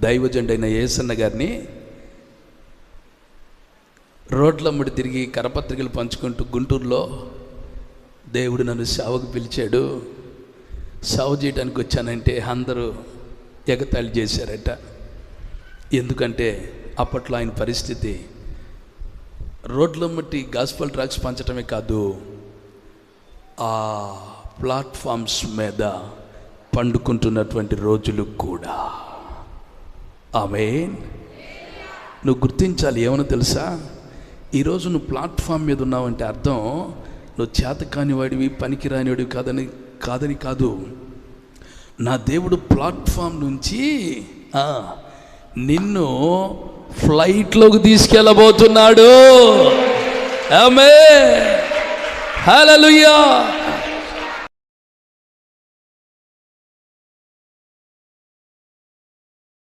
దైవజండైన ఏసన్న గారిని రోడ్లమ్మడి తిరిగి కరపత్రికలు పంచుకుంటూ గుంటూరులో దేవుడు నన్ను సావుకు పిలిచాడు. సేవ చేయడానికి వచ్చానంటే అందరూ ఎగతాళి చేశారట. ఎందుకంటే అప్పట్లో ఆయన పరిస్థితి రోడ్లమ్మటి గాస్పల్ ట్రాక్స్ పంచటమే కాదు ఆ ప్లాట్ఫామ్స్ మీద పండుకుంటున్నటువంటి రోజులు కూడా. ఆమె నువ్వు గుర్తించాలి ఏమని తెలుసా? ఈరోజు నువ్వు ప్లాట్ఫామ్ మీద ఉన్నావంటే అర్థం నువ్వు చేత కానివాడివి పనికి రానివాడివి కాదని కాదని కాదు. నా దేవుడు ప్లాట్ఫామ్ నుంచి నిన్ను ఫ్లైట్లోకి తీసుకెళ్ళబోతున్నాడు. ఆమె హల్లెలూయా.